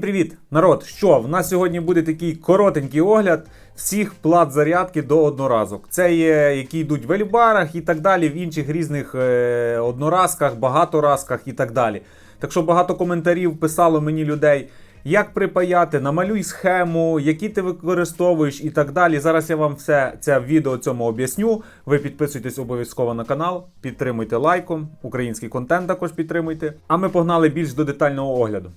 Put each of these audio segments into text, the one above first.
Привіт, народ! Що в нас сьогодні буде такий коротенький огляд всіх плат зарядки до одноразок. Це є, які йдуть в ельбарах і так далі, в інших різних е, одноразках, багаторазках і так далі. Так що багато коментарів писало мені людей, як припаяти, намалюй схему, які ти використовуєш і так далі. Зараз я вам все це відео цьому об'ясню. Ви підписуйтесь обов'язково на канал, підтримуйте лайком, український контент також підтримуйте. А ми погнали більш до детального огляду.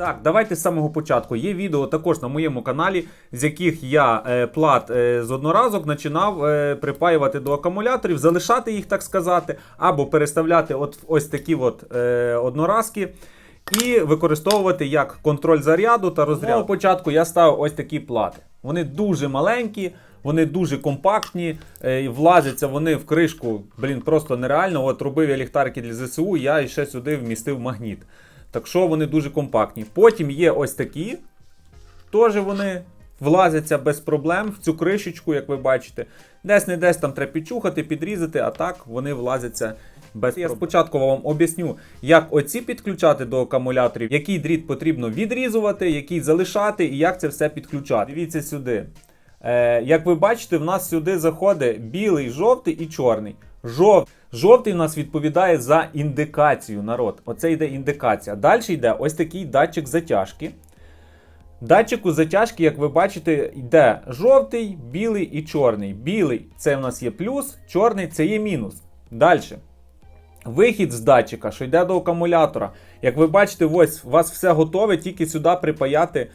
Так, давайте з самого початку. Є відео також на моєму каналі, з яких я е, плат е, з одноразок починав е, припаювати до акумуляторів, залишати їх, так сказати, або переставляти от ось такі от, е, одноразки. І використовувати як контроль заряду та розряду. Самого початку я ставив ось такі плати. Вони дуже маленькі, вони дуже компактні, е, і влазяться вони в кришку, блін, просто нереально. От робив я ліхтарики для ЗСУ, я ще сюди вмістив магніт. Так що вони дуже компактні. Потім є ось такі. Теж вони влазяться без проблем в цю кришечку, як ви бачите. Десь не десь там треба підчухати, підрізати, а так вони влазяться без проблем. Я спочатку вам об'ясню, як оці підключати до акумуляторів, який дріт потрібно відрізувати, який залишати і як це все підключати. Дивіться сюди. Е, як ви бачите, в нас сюди заходить білий, жовтий і чорний. Жов... Жовтий у нас відповідає за індикацію народ. Оце йде індикація. Далі йде ось такий датчик затяжки. Датчику затяжки, як ви бачите, йде жовтий, білий і чорний. Білий це в нас є плюс, чорний це є мінус. Далі. Вихід з датчика, що йде до акумулятора. Як ви бачите, ось у вас все готове, тільки сюди припаяти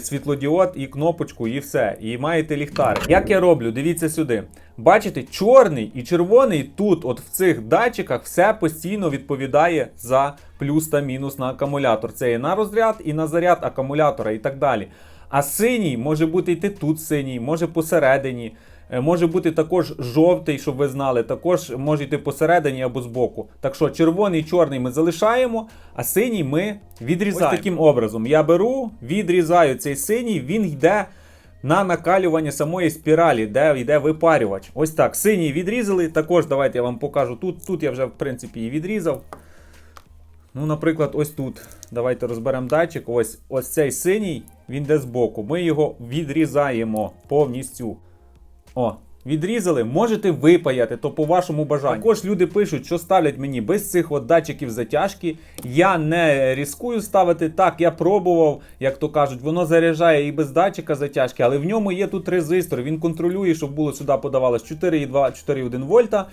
світлодіод і кнопочку, і все. І маєте ліхтар. Як я роблю? Дивіться сюди. Бачите, чорний і червоний тут, от в цих датчиках, все постійно відповідає за плюс та мінус на акумулятор. Це і на розряд, і на заряд акумулятора, і так далі. А синій може бути йти тут синій, може посередині. Е, Може бути також жовтий, щоб ви знали, також може йти посередині або збоку. Так що червоний і чорний ми залишаємо, а синій ми відрізаємо. Ось таким образом я беру, відрізаю цей синій, він йде на накалювання самої спіралі, де йде випарювач. Ось так. Синій відрізали. Також давайте я вам покажу тут. Тут я вже в принципі і відрізав. Ну, наприклад, ось тут. Давайте розберемо датчик. Ось ось цей синій, він йде збоку. Ми його відрізаємо повністю. О, відрізали, можете випаяти, то по вашому бажанню. Також люди пишуть, що ставлять мені без цих от датчиків затяжки. Я не ризикую ставити так, я пробував, як то кажуть, воно заряджає і без датчика затяжки, але в ньому є тут резистор. Він контролює, щоб було сюди подавалось 4,2, 4,1 вольта.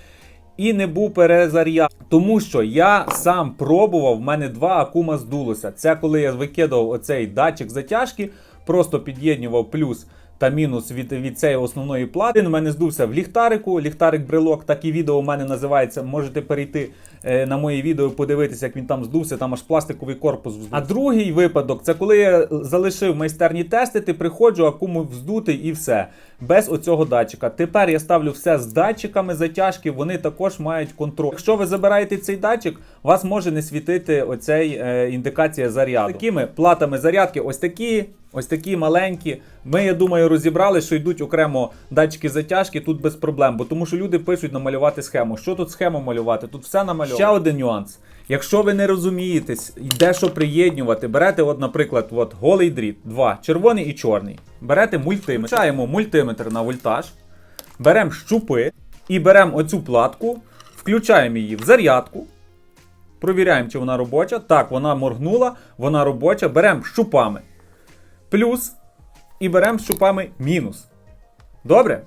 І не був перезаряд. Тому що я сам пробував, в мене два акума здулося. Це коли я викидав оцей датчик затяжки, просто під'єднював плюс та мінус від, від цієї основної плати. Він у мене здувся в ліхтарику, ліхтарик-брелок. Так і відео у мене називається. Можете перейти е, на моє відео, подивитися, як він там здувся, там аж пластиковий корпус вздувся. А другий випадок це коли я залишив майстерні тестити, приходжу, акуму вздутий і все. Без оцього датчика. Тепер я ставлю все з датчиками затяжки, вони також мають контроль. Якщо ви забираєте цей датчик, вас може не світити оцей е, індикація заряду. Такими платами зарядки, ось такі. Ось такі маленькі. Ми, я думаю, розібрали, що йдуть окремо датчики затяжки тут без проблем. Бо тому що люди пишуть намалювати схему. Що тут схему малювати? Тут все намальовано. Ще один нюанс. Якщо ви не розумієтесь, де що приєднювати, берете, от, наприклад, от, голий дріт, два, червоний і чорний. Берете мультиметр. Включаємо мультиметр на вольтаж, беремо щупи і беремо оцю платку, включаємо її в зарядку. Провіряємо, чи вона робоча. Так, вона моргнула, вона робоча. Беремо щупами плюс і беремо щупами мінус. Добре?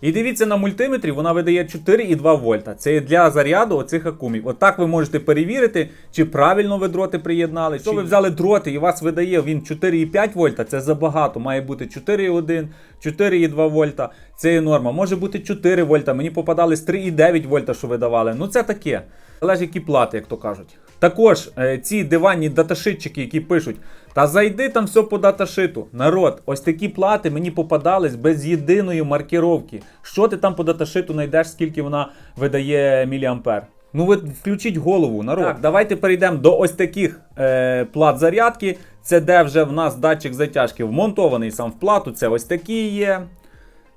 І дивіться, на мультиметрі вона видає 4,2 вольта. Це для заряду оцих акумів. Отак ви можете перевірити, чи правильно ви дроти приєднали. Якщо ви взяли дроти і вас видає він 4,5 вольта, це забагато. Має бути 4,1, 4,2 вольта. Це є норма. Може бути 4 вольта. Мені попадались 3,9 вольта, що видавали. Ну це таке. Залежить, які плати, як то кажуть. Також е, ці диванні даташитчики, які пишуть, та зайди там все по даташиту. Народ, ось такі плати мені попадались без єдиної маркіровки. Що ти там по даташиту знайдеш, скільки вона видає міліампер? Ну ви включіть голову, народ. Так, давайте перейдемо до ось таких е, плат зарядки. Це де вже в нас датчик затяжки вмонтований сам в плату. Це ось такі є.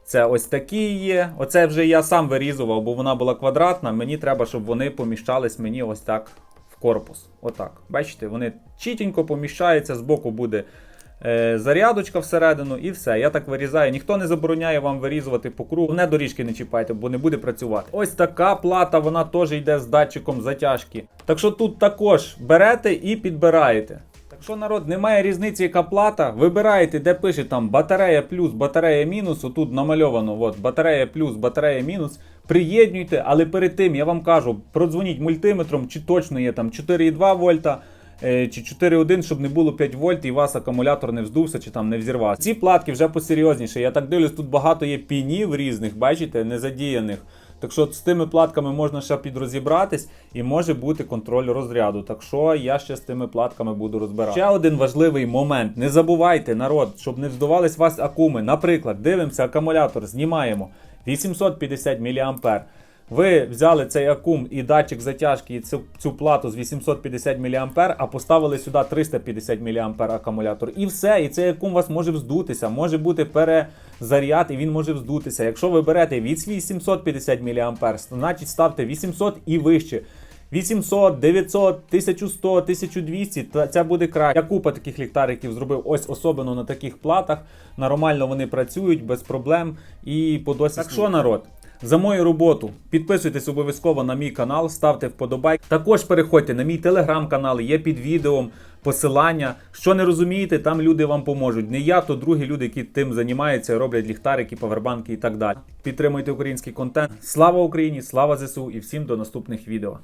Це ось такі є. Оце вже я сам вирізував, бо вона була квадратна. Мені треба, щоб вони поміщались мені ось так корпус. Отак. Бачите, вони чітенько поміщаються, збоку буде е, зарядочка всередину і все. Я так вирізаю. Ніхто не забороняє вам вирізувати по кругу. Не доріжки не чіпайте, бо не буде працювати. Ось така плата, вона теж йде з датчиком затяжки. Так що тут також берете і підбираєте. Так що народ, немає різниці, яка плата. Вибираєте, де пише там батарея плюс, батарея мінус. Отут намальовано от, батарея плюс, батарея мінус. Приєднуйте, але перед тим я вам кажу, продзвоніть мультиметром, чи точно є там 4,2 вольта. е, Чи 4,1, щоб не було 5 вольт і у вас акумулятор не вздувся чи там не взірвався. Ці платки вже посерйозніше. Я так дивлюсь, тут багато є пінів різних, бачите, незадіяних. Так що з тими платками можна ще підрозібратись і може бути контроль розряду. Так що я ще з тими платками буду розбирати. Ще один важливий момент. Не забувайте, народ, щоб не вздувались вас акуми. Наприклад, дивимося, акумулятор знімаємо 850 мА. Ви взяли цей акум і датчик затяжки і цю, цю плату з 850 мА, а поставили сюди 350 мА акумулятор. І все, і цей акум у вас може вздутися, може бути перезаряд, і він може вздутися. Якщо ви берете від 850 мА, значить ставте 800 і вище. 800, 900, 1100, 1200, та це буде краще. Я купа таких ліхтариків зробив ось особливо на таких платах. Нормально вони працюють без проблем і по досі. Так що, народ? За мою роботу підписуйтесь обов'язково на мій канал, ставте вподобайк. Також переходьте на мій телеграм-канал, є під відео посилання. Що не розумієте, там люди вам поможуть. Не я, то другі люди, які тим займаються, роблять ліхтарики, павербанки і так далі. Підтримуйте український контент. Слава Україні, слава ЗСУ і всім до наступних відео.